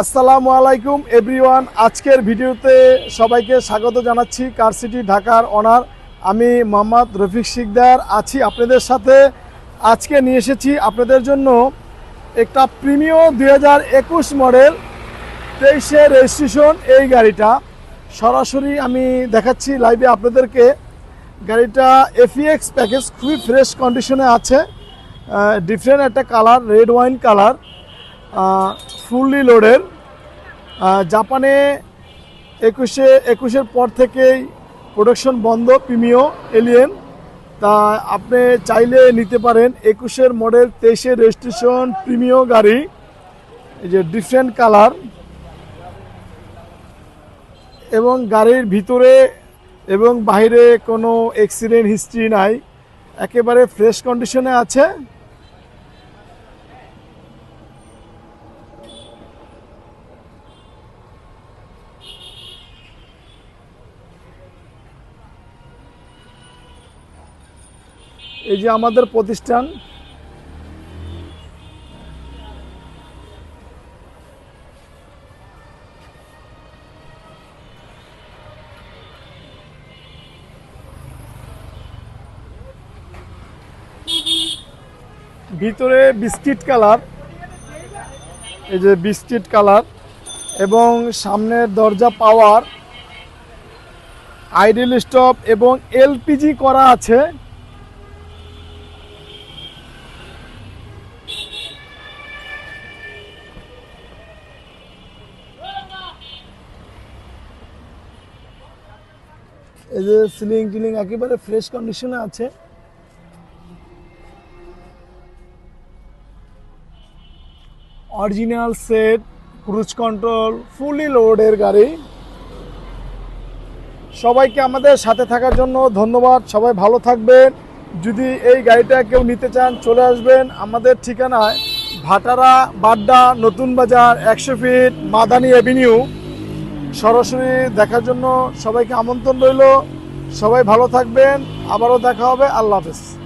আসসালামু আলাইকুম এভরিওয়ান আজকের ভিডিওতে সবাইকে স্বাগত জানাচ্ছি কার সিটি ঢাকার অনার আমি মোহাম্মদ রফিক শিকদার। আছি আপনাদের সাথে। আজকে নিয়ে এসেছি আপনাদের জন্য একটা প্রিমিয় দুই হাজার একুশ মডেল তেইশে রেজিস্ট্রেশন এই গাড়িটা। সরাসরি আমি দেখাচ্ছি লাইভে আপনাদেরকে। গাড়িটা এফিএক্স প্যাকেজ খুবই ফ্রেশ কন্ডিশনে আছে। ডিফারেন্ট একটা colour red wine colour fully লোডের জাপানে একুশে, একুশের পর থেকেই প্রোডাকশন বন্ধ প্রিমিও এলিয়েন তা আপনি চাইলে নিতে পারেন একুশের মডেল তেইশে রেজিস্ট্রেশন প্রিমিও গাড়ি। এই যে ডিফারেন্ট কালার এবং গাড়ির ভিতরে এবং বাইরে কোনো অ্যাক্সিডেন্ট হিস্ট্রি নাই। একেবারে ফ্রেশ কন্ডিশনে আছে। এই যে আমাদের প্রতিষ্ঠান, ভিতরে বিস্কিট কালার, এই যে বিস্কিট কালার, এবং সামনের দরজা পাওয়ার, আইডেল স্টপ এবং এলপিজি করা আছে। এই যে সিলিং টিলিং একেবারে ফ্রেশ কন্ডিশনে আছে। Original set cruise control fully লোডের গাড়ি। সবাইকে আমাদের সাথে থাকার জন্য ধন্যবাদ। সবাই ভালো থাকবেন। যদি এই গাড়িটা কেউ নিতে চান, চলে আসবেন। আমাদের ঠিকানায় ভাটারা, বাড্ডা, নতুন বাজার, একশো ফিট মাদানি অ্যাভিনিউ সরাসরি দেখার জন্য সবাইকে আমন্ত্রণ রইল। সবাই ভালো থাকবেন। আবারও দেখা হবে। আল্লাহ হাফেজ।